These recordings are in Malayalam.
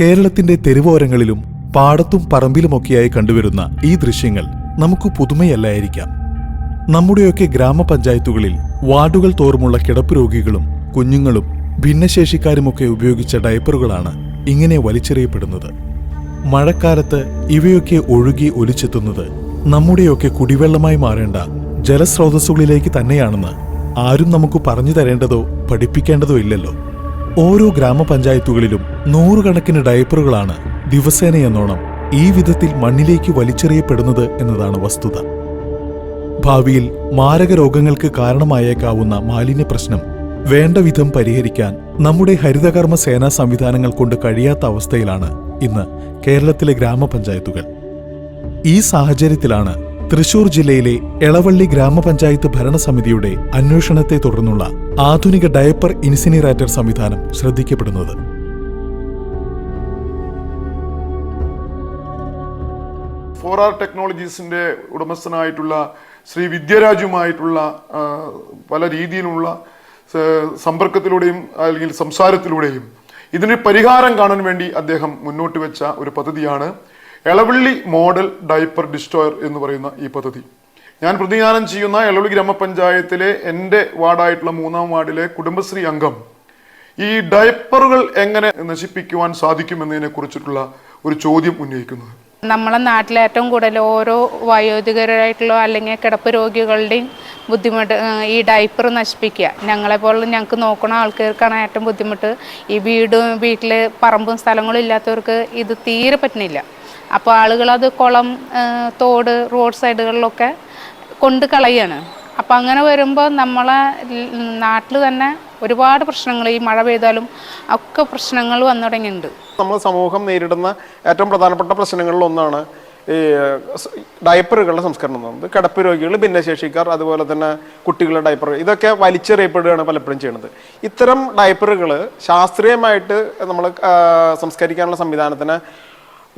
കേരളത്തിന്റെ തെരുവോരങ്ങളിലും പാടത്തും പറമ്പിലുമൊക്കെയായി കണ്ടുവരുന്ന ഈ ദൃശ്യങ്ങൾ നമുക്ക് പുതുമയല്ലായിരിക്കാം. നമ്മുടെയൊക്കെ ഗ്രാമപഞ്ചായത്തുകളിൽ വാർഡുകൾ തോറുമുള്ള കിടപ്പ് രോഗികളും കുഞ്ഞുങ്ങളും ഭിന്നശേഷിക്കാരുമൊക്കെ ഉപയോഗിച്ച ഡയപ്പറുകളാണ് ഇങ്ങനെ വലിച്ചെറിയപ്പെടുന്നത്. മഴക്കാലത്ത് ഇവയൊക്കെ ഒഴുകി ഒലിച്ചെത്തുന്നത് നമ്മുടെയൊക്കെ കുടിവെള്ളമായി മാറേണ്ട ജലസ്രോതസ്സുകളിലേക്ക് തന്നെയാണെന്ന് ആരും നമുക്ക് പറഞ്ഞു തരേണ്ടതോ പഠിപ്പിക്കേണ്ടതോ ഇല്ലല്ലോ. ഓരോ ഗ്രാമപഞ്ചായത്തുകളിലും നൂറുകണക്കിന് ഡയപ്പറുകളാണ് ദിവസേന എന്നോണം ഈ വിധത്തിൽ മണ്ണിലേക്ക് വലിച്ചെറിയപ്പെടുന്നത് എന്നതാണ് വസ്തുത. ഭാവിയിൽ മാരക രോഗങ്ങൾക്ക് കാരണമായേക്കാവുന്ന മാലിന്യ പ്രശ്നം വേണ്ട വിധം പരിഹരിക്കാൻ നമ്മുടെ ഹരിതകർമ്മ സേനാ സംവിധാനങ്ങൾ കൊണ്ട് കഴിയാത്ത അവസ്ഥയിലാണ് ഇന്ന് കേരളത്തിലെ ഗ്രാമപഞ്ചായത്തുകൾ. ഈ സാഹചര്യത്തിലാണ് തൃശൂർ ജില്ലയിലെ എളവള്ളി ഗ്രാമപഞ്ചായത്ത് ഭരണസമിതിയുടെ അന്വേഷണത്തെ തുടർന്നുള്ള ആധുനിക ഡയപ്പർ ഇൻസിനറേറ്റർ സംവിധാനം ശ്രദ്ധിക്കപ്പെടുന്നത്. ഫോർ ആർ ടെക്നോളജീസിന്റെ ഉടമസ്ഥനായിട്ടുള്ള ശ്രീ വിദ്യരാജുമായിട്ടുള്ള പല രീതിയിലുള്ള സമ്പർക്കത്തിലൂടെയും അല്ലെങ്കിൽ സംസാരത്തിലൂടെയും ഇതിന് പരിഹാരം കാണാൻ വേണ്ടി അദ്ദേഹം മുന്നോട്ട് വെച്ച ഒരു പദ്ധതിയാണ് എളവള്ളി മോഡൽ ഡൈപ്പർ ഡിസ്ട്രോയർ എന്ന് പറയുന്ന ഈ പദ്ധതി. ഞാൻ പ്രതിനിധാനം ചെയ്യുന്ന എളവള്ളി ഗ്രാമപഞ്ചായത്തിലെ എന്റെ വാർഡായിട്ടുള്ള മൂന്നാം വാർഡിലെ കുടുംബശ്രീ അംഗം ഈ ഡയപ്പറുകൾ എങ്ങനെ നശിപ്പിക്കുവാൻ സാധിക്കുമെന്നതിനെ കുറിച്ചിട്ടുള്ള ഒരു ചോദ്യം ഉന്നയിക്കുന്നത്. നമ്മളെ നാട്ടിലെ ഏറ്റവും കൂടുതൽ ഓരോ വയോധികരായിട്ടുള്ള അല്ലെങ്കിൽ കിടപ്പ് രോഗികളുടെയും ബുദ്ധിമുട്ട് ഈ ഡൈപ്പർ നശിപ്പിക്കുക. ഞങ്ങളെ പോലെ ഞങ്ങൾക്ക് നോക്കുന്ന ആൾക്കാർക്കാണ് ഏറ്റവും ബുദ്ധിമുട്ട്. ഈ വീടും വീട്ടിൽ പറമ്പും സ്ഥലങ്ങളും ഇല്ലാത്തവർക്ക് ഇത് തീരെ പറ്റുന്നില്ല അപ്പോൾ ആളുകളത് കുളം ആ, തോട് റോഡ് സൈഡുകളിലൊക്കെ കൊണ്ട് കളയാണ്. അപ്പോൾ അങ്ങനെ വരുമ്പോൾ നമ്മളെ നാട്ടിൽ തന്നെ ഒരുപാട് പ്രശ്നങ്ങൾ ഈ മഴ പെയ്താലും ഒക്കെ പ്രശ്നങ്ങൾ വന്നു തുടങ്ങിയിട്ടുണ്ട്. നമ്മൾ സമൂഹം നേരിടുന്ന ഏറ്റവും പ്രധാനപ്പെട്ട പ്രശ്നങ്ങളിൽ ഒന്നാണ് ഈ ഡയപ്പറുകളുടെ സംസ്കരണം എന്ന് പറയുന്നത്. കിടപ്പ് രോഗികൾ ഭിന്നശേഷിക്കാർ അതുപോലെ തന്നെ കുട്ടികളുടെ ഡയപ്പർ ഇതൊക്കെ വലിച്ചെറിയപ്പെടുകയാണ് പലപ്പോഴും ചെയ്യുന്നത്. ഇത്തരം ഡയപ്പറുകൾ ശാസ്ത്രീയമായിട്ട് നമ്മൾ സംസ്കരിക്കാനുള്ള സംവിധാനത്തിന്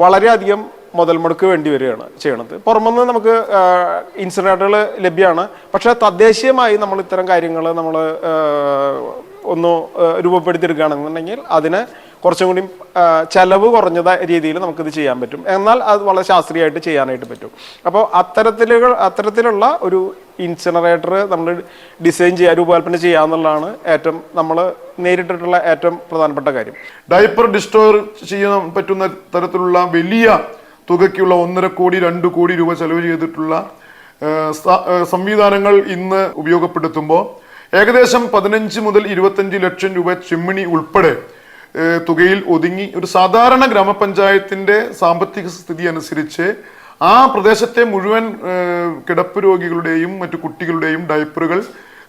വളരെയധികം മുതൽ മുടക്ക് വേണ്ടി വരികയാണ് ചെയ്യണത്. പുറമെന്ന് നമുക്ക് ഇൻസിഡന്റുകൾ ലഭ്യമാണ്. പക്ഷേ തദ്ദേശീയമായി നമ്മൾ ഇത്തരം കാര്യങ്ങൾ നമ്മൾ ഒന്ന് രൂപപ്പെടുത്തിയെടുക്കുകയാണെന്നുണ്ടെങ്കിൽ അതിന് കുറച്ചും കൂടി ചെലവ് കുറഞ്ഞ രീതിയിൽ നമുക്കിത് ചെയ്യാൻ പറ്റും. എന്നാൽ അത് വളരെ ശാസ്ത്രീയമായിട്ട് ചെയ്യാനായിട്ട് പറ്റും. അപ്പോൾ അത്തരത്തിലുകൾ അത്തരത്തിലുള്ള ഒരു ഇൻസിനറേറ്റർ നമ്മൾ ഡിസൈൻ ചെയ്യുക രൂപകൽപ്പന ചെയ്യുക എന്നുള്ളതാണ് ഏറ്റവും നമ്മൾ നേരിട്ടിട്ടുള്ള ഏറ്റവും പ്രധാനപ്പെട്ട കാര്യം. ഡയപ്പർ ഡിസ്റ്റോർ ചെയ്യാൻ പറ്റുന്ന തരത്തിലുള്ള വലിയ തുകയ്ക്കുള്ള ഒന്നര കോടി രണ്ട് കോടി രൂപ ചെലവ് ചെയ്തിട്ടുള്ള സംവിധാനങ്ങൾ ഇന്ന് ഉപയോഗപ്പെടുത്തുമ്പോൾ ഏകദേശം പതിനഞ്ച് മുതൽ ഇരുപത്തഞ്ച് ലക്ഷം രൂപ ചിമ്മിണി ഉൾപ്പെടെ തുകയിൽ ഒതുങ്ങി ഒരു സാധാരണ ഗ്രാമപഞ്ചായത്തിന്റെ സാമ്പത്തിക സ്ഥിതി അനുസരിച്ച് ആ പ്രദേശത്തെ മുഴുവൻ കിടപ്പ് രോഗികളുടെയും മറ്റു കുട്ടികളുടെയും ഡയപ്പറുകൾ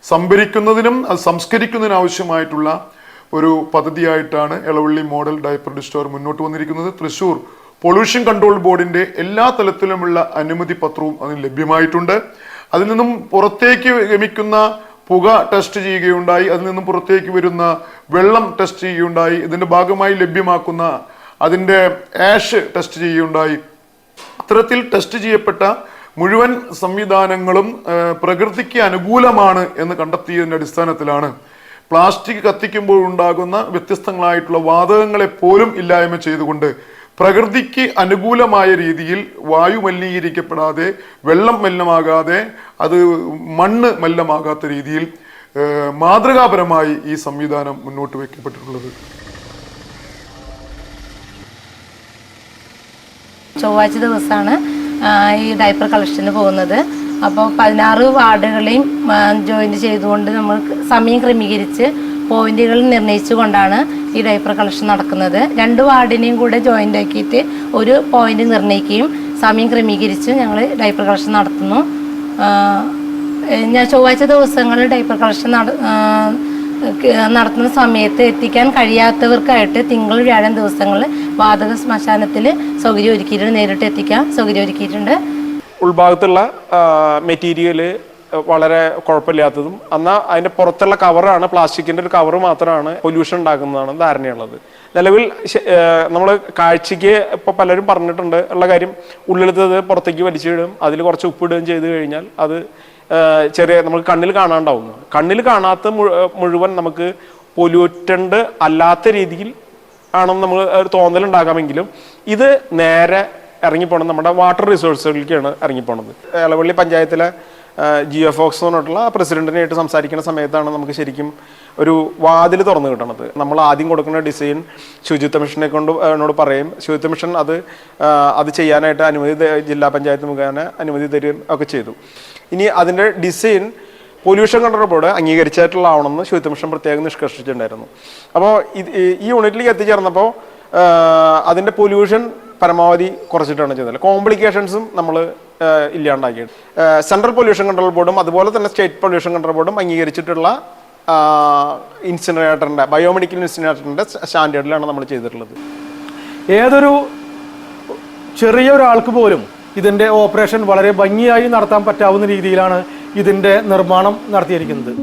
സംഭരിക്കുന്നതിനും അത് സംസ്കരിക്കുന്നതിനും ആവശ്യമായിട്ടുള്ള ഒരു പദ്ധതിയായിട്ടാണ് ഇളവള്ളി മോഡൽ ഡയപ്പർ ഡിസ്റ്റോർ മുന്നോട്ട് വന്നിരിക്കുന്നത്. തൃശൂർ പൊല്യൂഷൻ കൺട്രോൾ ബോർഡിന്റെ എല്ലാ തലത്തിലുമുള്ള അനുമതി പത്രവും അതിന് ലഭ്യമായിട്ടുണ്ട്. അതിൽ നിന്നും പുറത്തേക്ക് ഗമിക്കുന്ന പുക ടെസ്റ്റ് ചെയ്യുകയുണ്ടായി. അതിൽ നിന്നും പുറത്തേക്ക് വരുന്ന വെള്ളം ടെസ്റ്റ് ചെയ്യുകയുണ്ടായി. ഇതിന്റെ ഭാഗമായി ലഭ്യമാക്കുന്ന അതിന്റെ ആഷ് ടെസ്റ്റ് ചെയ്യുകയുണ്ടായി. അത്തരത്തിൽ ടെസ്റ്റ് ചെയ്യപ്പെട്ട മുഴുവൻ സംവിധാനങ്ങളും പ്രകൃതിക്ക് അനുകൂലമാണ് എന്ന് കണ്ടെത്തിയതിന്റെ അടിസ്ഥാനത്തിലാണ് പ്ലാസ്റ്റിക് കത്തിക്കുമ്പോൾ ഉണ്ടാകുന്ന വ്യത്യസ്തങ്ങളായിട്ടുള്ള വാതകങ്ങളെ പോലും ഇല്ലായ്മ ചെയ്തുകൊണ്ട് പ്രകൃതിക്ക് അനുകൂലമായ രീതിയിൽ വായു മലിനീകരിക്കപ്പെടാതെ വെള്ളം മലിനമാകാതെ അത് മണ്ണ് മലിനമാകാത്ത രീതിയിൽ മാതൃകാപരമായി ഈ സംവിധാനം മുന്നോട്ട് വയ്ക്കപ്പെട്ടിട്ടുള്ളത്. ചൊവ്വാഴ്ച ദിവസമാണ് ഈ ഡയപ്പർ കളക്ഷന് പോകുന്നത്. അപ്പോൾ പതിനാറ് വാർഡുകളെയും ജോയിന്റ് ചെയ്തുകൊണ്ട് നമ്മൾ സമയം ക്രമീകരിച്ച് പോയിന്റുകൾ നിർണയിച്ചു കൊണ്ടാണ് ഈ ഡയപ്പർ കളക്ഷൻ നടക്കുന്നത്. രണ്ട് വാർഡിനെയും കൂടെ ജോയിന്റ് ആക്കിയിട്ട് ഒരു പോയിന്റ് നിർണയിക്കുകയും സമയം ക്രമീകരിച്ച് ഞങ്ങൾ ഡയപ്പർ കളക്ഷൻ നടത്തുന്നു. ഞാൻ ചൊവ്വാഴ്ച ദിവസങ്ങളിൽ ഡയപ്പർ കളക്ഷൻ നട നടത്തുന്ന സമയത്ത് എത്തിക്കാൻ കഴിയാത്തവർക്കായിട്ട് തിങ്കൾ വ്യാഴം ദിവസങ്ങളിൽ വാതക ശ്മശാനത്തിൽ സൗകര്യം ഒരുക്കിയിട്ടുണ്ട്. നേരിട്ട് എത്തിക്കാൻ സൗകര്യം ഒരുക്കിയിട്ടുണ്ട്. ഉൾഭാഗത്തുള്ള മെറ്റീരിയൽ വളരെ കുഴപ്പമില്ലാത്തതും എന്നാൽ അതിന്റെ പുറത്തുള്ള കവറാണ് പ്ലാസ്റ്റിക്കിന്റെ ഒരു കവർ മാത്രമാണ് പൊല്യൂഷൻ ഉണ്ടാക്കുന്നതാണ് ധാരണയുള്ളത്. നിലവിൽ നമ്മൾ കാഴ്ചയ്ക്ക് ഇപ്പോൾ പലരും പറഞ്ഞിട്ടുണ്ട് ഉള്ള കാര്യം ഉള്ളിലത്തത് പുറത്തേക്ക് വലിച്ചിടും അതിൽ കുറച്ച് ഉപ്പിടുകയും ചെയ്ത് കഴിഞ്ഞാൽ അത് ചെറിയ നമുക്ക് കണ്ണിൽ കാണാണ്ടാവുന്നു. കണ്ണിൽ കാണാത്ത മുഴുവൻ നമുക്ക് പൊല്യൂറ്റഡ് അല്ലാത്ത രീതിയിൽ ആണെന്ന് നമ്മൾ ഒരു തോന്നലുണ്ടാകാമെങ്കിലും ഇത് നേരെ ഇറങ്ങിപ്പോണത് നമ്മുടെ വാട്ടർ റിസോഴ്സുകളിലേക്കാണ് ഇറങ്ങിപ്പോണത്. ഇളവള്ളി പഞ്ചായത്തിലെ ജിയോ ഫോക്സ് പറഞ്ഞിട്ടുള്ള പ്രസിഡന്റിനായിട്ട് സംസാരിക്കുന്ന സമയത്താണ് നമുക്ക് ശരിക്കും ഒരു വാതിൽ തുറന്നു കിട്ടണത്. നമ്മൾ ആദ്യം കൊടുക്കുന്ന ഡിസൈൻ ശുചിത്വ മിഷനെ കൊണ്ട് എന്നോട് പറയും. ശുചിത്വ മിഷൻ അത് അത് ചെയ്യാനായിട്ട് അനുമതി ജില്ലാ പഞ്ചായത്ത് മുഖേന അനുമതി തരികയും ഒക്കെ ചെയ്തു. ഇനി അതിന്റെ ഡിസൈൻ പൊല്യൂഷൻ കൺട്രോൾ ബോർഡ് അംഗീകരിച്ചായിട്ടുള്ളതാവണമെന്ന് ശുചിത്വ മിഷൻ പ്രത്യേകം നിഷ്കർഷിച്ചിട്ടുണ്ടായിരുന്നു. അപ്പോൾ ഈ യൂണിറ്റിലേക്ക് എത്തിച്ചേർന്നപ്പോൾ അതിന്റെ പൊല്യൂഷൻ പരമാവധി കുറച്ചിട്ടാണ് ചെയ്തത്. കോംപ്ലിക്കേഷൻസും നമ്മൾ ഇല്ലാണ്ടാക്കി. സെൻട്രൽ പൊല്യൂഷൻ കൺട്രോൾ ബോർഡും അതുപോലെ തന്നെ സ്റ്റേറ്റ് പൊല്യൂഷൻ കൺട്രോൾ ബോർഡും അംഗീകരിച്ചിട്ടുള്ള ഇൻസിനറേറ്ററിന്റെ ബയോമെഡിക്കൽ ഇൻസിനറേറ്ററിന്റെ സ്റ്റാൻഡേർഡിലാണ് നമ്മൾ ചെയ്തിട്ടുള്ളത്. ഏതൊരു ചെറിയ ഒരാൾക്ക് പോലും ഇതിന്റെ ഓപ്പറേഷൻ വളരെ ഭംഗിയായി നടത്താൻ പറ്റാവുന്ന രീതിയിലാണ് ഇതിന്റെ നിർമ്മാണം നടത്തിയിരിക്കുന്നത്.